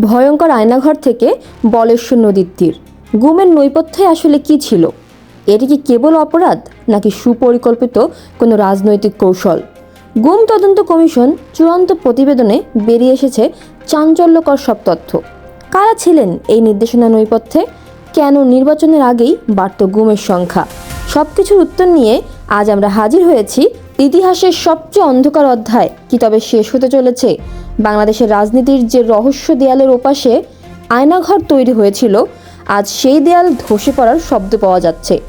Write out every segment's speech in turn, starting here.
ভয়ঙ্কর আয়নাঘর থেকে বলেশ্বর নদীর তীর। গুমের নৈপথ্যে আসলে কি ছিল? এটি কি কেবল অপরাধ, নাকি সুপরিকল্পিত কোনো রাজনৈতিক কৌশল? গুম তদন্ত কমিশন চূড়ান্ত প্রতিবেদনে বেরিয়ে এসেছে চাঞ্চল্যকর সব তথ্য। কারা ছিলেন এই নির্দেশনা নৈপথ্যে? কেন নির্বাচনের আগেই বাড়ত গুমের সংখ্যা? সব কিছুর উত্তর নিয়ে আজ আমরা হাজির হয়েছি ইতিহাসের সবচেয়ে অন্ধকার অধ্যায় কি তবে শেষ হতে চলেছে? বাংলাদেশের রাজনীতির যে রহস্য দেয়ালের ওপাশে আয়নাঘর তৈরি হয়েছিল, আজ সেই দেয়াল ধসে পড়ার শব্দ পাওয়া যাচ্ছে।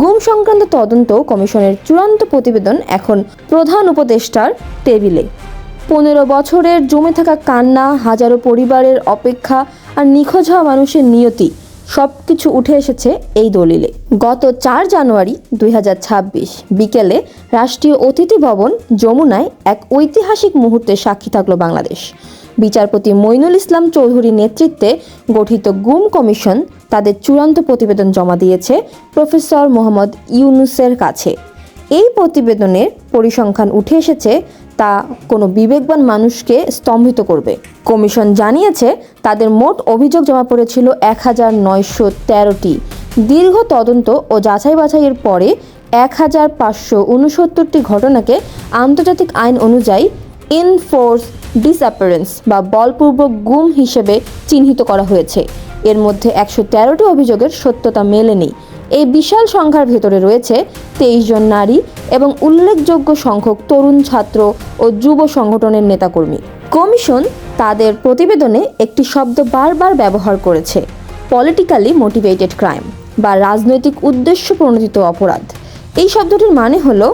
গুম সংক্রান্ত তদন্ত কমিশনের চূড়ান্ত প্রতিবেদন এখন প্রধান উপদেষ্টার টেবিলে। পনেরো বছরের জমে থাকা কান্না, হাজারো পরিবারের অপেক্ষা আর নিখোঁজ হওয়া মানুষের নিয়তি সব কিছু উঠে এসেছে এই দলিলে। গত চার জানুয়ারি দুই হাজার ছাব্বিশ বিকেলে রাষ্ট্রীয় অতিথি ভবন যমুনায় এক ঐতিহাসিক মুহূর্তে সাক্ষী থাকল বাংলাদেশ। বিচারপতি মইনুল ইসলাম চৌধুরীর নেতৃত্বে গঠিত গুম কমিশন তাদের চূড়ান্ত প্রতিবেদন জমা দিয়েছে প্রফেসর মোহাম্মদ ইউনুসের কাছে। এই প্রতিবেদনের পরিসংখ্যান উঠে এসেছে তা কোনো বিবেকবান মানুষকে স্তম্ভিত করবে। কমিশন জানিয়েছে, তাদের মোট অভিযোগ জমা পড়েছিল এক হাজার নয়শো তেরোটি। দীর্ঘ তদন্ত ও যাচাই বাছাইয়ের পরে এক হাজার পাঁচশো উনসত্তরটি ঘটনাকে আন্তর্জাতিক আইন অনুযায়ী ইনফোর্স ডিসঅ্যাপারেন্স বা বলপূর্বক গুম হিসেবে চিহ্নিত করা হয়েছে। এর মধ্যে একশো তেরোটি অভিযোগের সত্যতা মেলেনি। এই বিশাল সংখ্যার ভেতরে রয়েছে তেইশ জন নারী এবং উল্লেখযোগ্য সংখ্যক তরুণ ছাত্র ও যুব সংগঠনের নেতাকর্মী। কমিশন তাদের প্রতিবেদনে একটি শব্দ বারবার ব্যবহার করেছে পলিটিক্যালি মোটিভেটেড ক্রাইম বা রাজনৈতিক উদ্দেশ্য প্রণোদিত অপরাধ। এই শব্দটির মানে হলো,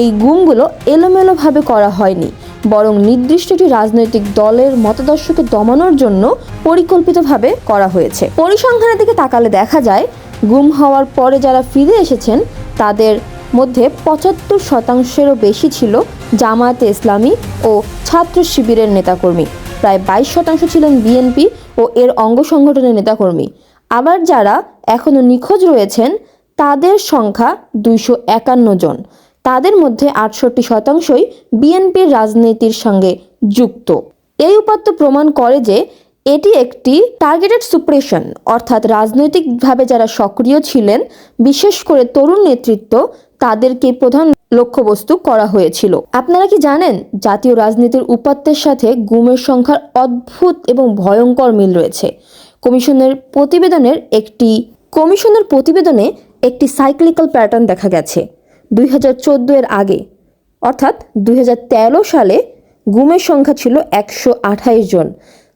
এই গুমগুলো এলোমেলোভাবে করা হয়নি, বরং নির্দিষ্ট একটি রাজনৈতিক দলের মতাদর্শকে দমানোর জন্য পরিকল্পিতভাবে করা হয়েছে। পরিসংখ্যানের দিকে তাকালে দেখা যায় গুম হওয়ার পরে যারা ফিরে এসেছেন, তাদের মধ্যে পঁচাত্তর শতাংশেরও বেশি ছিল জামায়াতে ইসলামী ও ছাত্র শিবিরের নেতাকর্মী। প্রায় বাইশ শতাংশ ছিলেন বিএনপি ও এর অঙ্গ সংগঠনের নেতাকর্মী। আবার যারা এখনও নিখোঁজ রয়েছেন, তাদের সংখ্যা দুইশো একান্ন জন। তাদের মধ্যে আটষট্টি শতাংশই বিএনপির রাজনীতির সঙ্গে যুক্ত। এই উপাত্ত প্রমাণ করে যে এটি একটি টার্গেটেড সুপ্রেশন অর্থাৎ রাজনৈতিকভাবে যারা সক্রিয় ছিলেন, বিশেষ করে তরুণ নেতৃত্ব, তাদেরকে প্রধান লক্ষ্যবস্তু করা হয়েছিল। আপনারা কি জানেন, জাতীয় রাজনীতির উপাত্তের সাথে গুমের সংখ্যার অদ্ভুত এবং ভয়ঙ্কর মিল রয়েছে। কমিশনের প্রতিবেদনের একটি, কমিশনের প্রতিবেদনে একটি সাইক্লিক্যাল প্যাটার্ন দেখা গেছে। দুই হাজার চোদ্দ এর আগে, অর্থাৎ দুই হাজার তেরো সালে গুমের সংখ্যা ছিল একশো জন,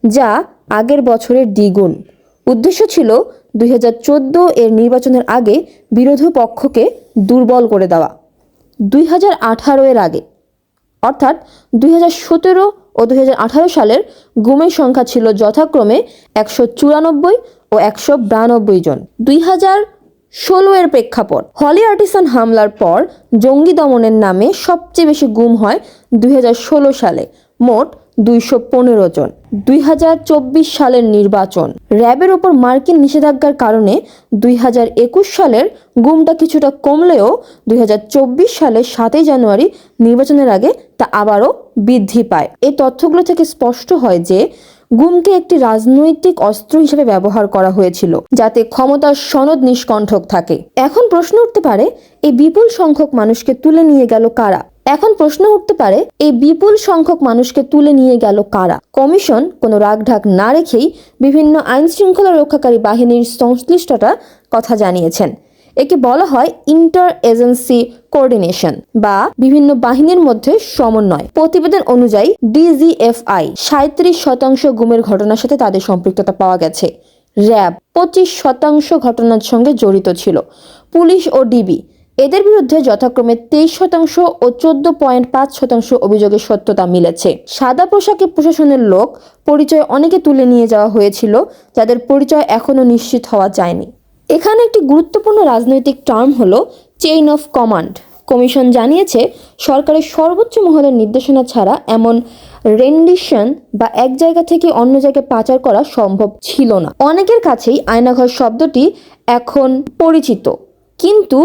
যা আগের বছরের দ্বিগুণ। উদ্দেশ্য ছিল দুই হাজার চোদ্দ এর নির্বাচনের আগে বিরোধী পক্ষকে দুর্বল করে দেওয়া। দুই হাজার এর আগে। অর্থাৎ দুই হাজার সতেরো ও দু হাজার আঠারো সালের গুমের সংখ্যা ছিল যথাক্রমে একশো চুরানব্বই ও একশো বিরানব্বই জন। দুই হাজার ষোলো এর প্রেক্ষাপট। হলি আর্টিসান হামলার পর জঙ্গি দমনের নামে সবচেয়ে বেশি গুম হয় দুই হাজার ষোলো সালে। মোট দুইশো পনেরো জন। দুই হাজার চব্বিশ সালের নির্বাচন। র্যাবের ওপর মার্কিন নিষেধাজ্ঞার কারণে দুই হাজার একুশ সালের গুমটা কিছুটা কমলেও দুই সালের সাতই জানুয়ারি নির্বাচনের আগে তা আবারও বৃদ্ধি পায়। এই তথ্যগুলো থেকে স্পষ্ট হয় যে গুমকে একটি রাজনৈতিক অস্ত্র হিসেবে ব্যবহার করা হয়েছিল, যাতে ক্ষমতার সনদ নিষ্কণ্ঠক থাকে। এখন প্রশ্ন উঠতে পারে, এই বিপুল সংখ্যক মানুষকে তুলে নিয়ে গেল কারা? এখন প্রশ্ন উঠতে পারে, এই বিপুল সংখ্যক মানুষকে তুলে নিয়ে গেল কারা? কমিশন কোনো রাগঢাক না রেখেই বিভিন্ন আইন শৃঙ্খলা রক্ষাকারী বাহিনীর সংশ্লিষ্টতা কথা জানিয়েছেন। একে বলা হয় ইন্টার এজেন্সি কোঅর্ডিনেশন বা বিভিন্ন বাহিনীর মধ্যে সমন্বয়। প্রতিবেদন অনুযায়ী ডিজিএফআই সাঁত্রিশ শতাংশ গুমের ঘটনার সাথে তাদের সম্পৃক্ততা পাওয়া গেছে। র্যাব পঁচিশ শতাংশ ঘটনার সঙ্গে জড়িত ছিল। পুলিশ ও ডিবি এদের বিরুদ্ধে যথাক্রমে তেইশ শতাংশ ও চোদ্দ পয়েন্ট পাঁচ শতাংশ অভিযোগের সত্যতা মিলেছে। সাদা পোশাকে প্রশাসনের লোক পরিচয় অনেকে তুলে নিয়ে যাওয়া হয়েছিল, যাদের পরিচয় এখনও নিশ্চিত হওয়া যায়নি। এখানে একটি গুরুত্বপূর্ণ রাজনৈতিক টার্ম হল চেইন অফ কমান্ড। কমিশন জানিয়েছে, সরকারের সর্বোচ্চ মহলের নির্দেশনা ছাড়া এমন রেন্ডিশন বা এক জায়গা থেকে অন্য জায়গায় পাচার করা সম্ভব ছিল না। অনেকের কাছেই আয়নাঘর শব্দটি এখন পরিচিত। কিন্তু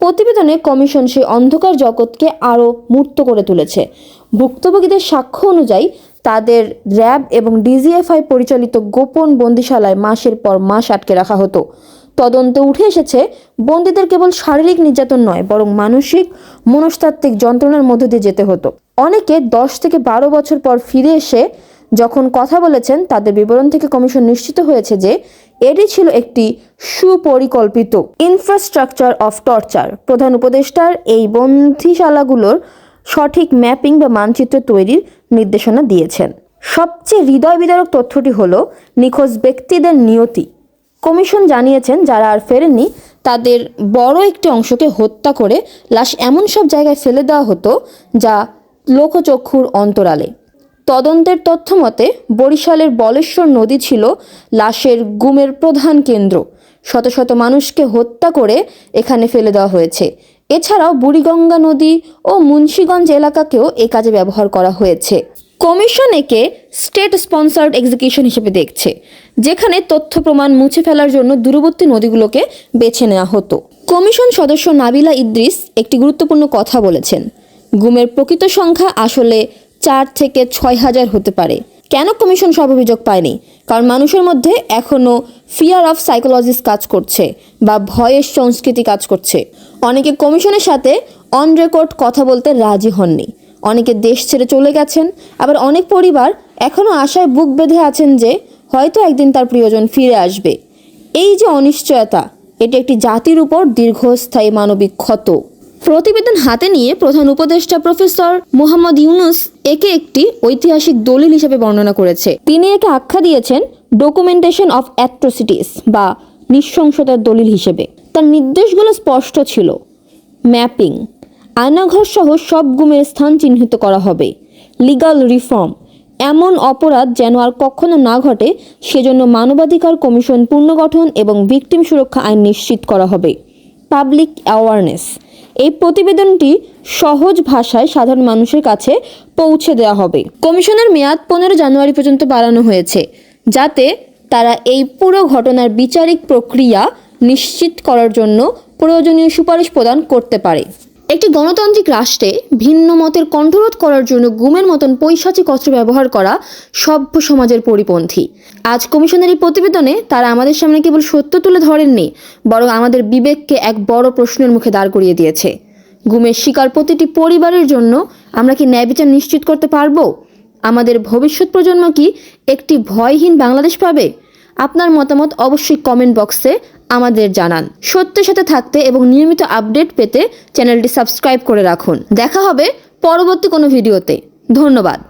প্রতিবেদনে কমিশন সেই অন্ধকার জগৎকে আরও মূর্ত করে তুলেছে। ভুক্তভোগীদের সাক্ষ্য অনুযায়ী তাদের র্যাব এবং ডিজিএফআই পরিচালিত গোপন বন্দিশালায় মাসের পর মাস আটকে রাখা হতো। তদন্তে উঠে এসেছে, বন্দীদের কেবল শারীরিক নির্যাতন নয়, বরং মানসিক, মনস্তাত্ত্বিক যন্ত্রণার মধ্য দিয়ে যেতে হতো। অনেকে দশ থেকে বারো বছর পর ফিরে এসে যখন কথা বলেছেন, তাদের বিবরণ থেকে কমিশন নিশ্চিত হয়েছে যে এটি ছিল একটি সুপরিকল্পিত ইনফ্রাস্ট্রাকচার অফ টর্চার প্রধান উপদেষ্টার এই বন্দিশালাগুলোর সঠিক ম্যাপিং বা মানচিত্র তৈরির নির্দেশনা দিয়েছেন। সবচেয়ে হৃদয় বিদারক তথ্যটি হল নিখোঁজ ব্যক্তিদের নিয়তি। কমিশন জানিয়েছেন, যারা আর ফেরেনি তাদের বড় একটি অংশকে হত্যা করে লাশ এমন সব জায়গায় ফেলে দেওয়া হতো যা লোকচক্ষুর অন্তরালে। তদন্তের তথ্য মতে, বরিশালের বলেশ্বর নদী ছিল লাশের গুমের প্রধান কেন্দ্র। শত শত মানুষকে হত্যা করে এখানে ফেলে দেওয়া হয়েছে। এছাড়াও বুড়িগঙ্গা নদী ও মুন্সীগঞ্জ এলাকাকেও এ কাজে ব্যবহার করা হয়েছে। কমিশন একে স্টেট স্পন্সার্ড এক্সিকিউশন হিসেবে দেখছে, যেখানে তথ্য প্রমাণ মুছে ফেলার জন্য দূরবর্তী নদীগুলোকে বেছে নেওয়া হতো। কমিশন সদস্য নাবিলা ইদ্রিস একটি গুরুত্বপূর্ণ কথা বলেছেন। গুমের প্রকৃত সংখ্যা আসলে চার থেকে ছয় হাজার হতে পারে। কেন কমিশন সব অভিযোগ পায়নি? কারণ মানুষের মধ্যে এখনও ফিয়ার অফ সাইকোলজিস কাজ করছে বা ভয়ের সংস্কৃতি কাজ করছে। অনেকে কমিশনের সাথে অন রেকর্ড কথা বলতে রাজি হননি। অনেকে দেশ ছেড়ে চলে গেছেন। আবার অনেক পরিবার এখনও আশায় বুক বেঁধে আছেন যে হয়তো একদিন তার প্রিয়জন ফিরে আসবে। এই যে অনিশ্চয়তা, এটি একটি জাতির উপর দীর্ঘস্থায়ী মানবিক ক্ষত। প্রতিবেদন হাতে নিয়ে প্রধান উপদেষ্টা প্রফেসর মোহাম্মদ ইউনুস একে একটি ঐতিহাসিক দলিল হিসেবে বর্ণনা করেছে। তিনি একে আখ্যা দিয়েছেন ডকুমেন্টেশন অফ অ্যাট্রোসিটিস বা নৃশংসতার দলিল হিসেবে। তার নির্দেশগুলো স্পষ্ট ছিল। ম্যাপিং আয়নাঘর সহ সব গুমের স্থান চিহ্নিত করা হবে। লিগাল রিফর্ম এমন অপরাধ যেন আর কখনো না ঘটে, সেজন্য মানবাধিকার কমিশন পুনর্গঠন এবং ভিকটিম সুরক্ষা আইন নিশ্চিত করা হবে। পাবলিক অ্যাওয়ারনেস এই প্রতিবেদনটি সহজ ভাষায় সাধারণ মানুষের কাছে পৌঁছে দেওয়া হবে। কমিশনের মেয়াদ পনেরো জানুয়ারি পর্যন্ত বাড়ানো হয়েছে, যাতে তারা এই পুরো ঘটনার বিচারিক প্রক্রিয়া নিশ্চিত করার জন্য প্রয়োজনীয় সুপারিশ প্রদান করতে পারে। একটি গণতান্ত্রিক রাষ্ট্রে ভিন্ন মতের কণ্ঠরোধ করার জন্য গুমের মতন পৈশাচিক অস্ত্র ব্যবহার করা সভ্য সমাজের পরিপন্থী। আজ কমিশনের এই প্রতিবেদনে তারা আমাদের সামনে কেবল সত্য তুলে ধরেননি, বরং আমাদের বিবেককে এক বড় প্রশ্নের মুখে দাঁড় করিয়ে দিয়েছে। গুমের শিকার প্রতিটি পরিবারের জন্য আমরা কি ন্যায় বিচার নিশ্চিত করতে পারব? আমাদের ভবিষ্যৎ প্রজন্ম কি একটি ভয়হীন বাংলাদেশ পাবে? আপনার মতামত অবশ্যই কমেন্ট বক্সে আমাদের জানান। সত্যের সাথে থাকতে এবং নিয়মিত আপডেট পেতে চ্যানেলটি সাবস্ক্রাইব করে রাখুন। দেখা হবে পরবর্তী কোনো ভিডিওতে। ধন্যবাদ।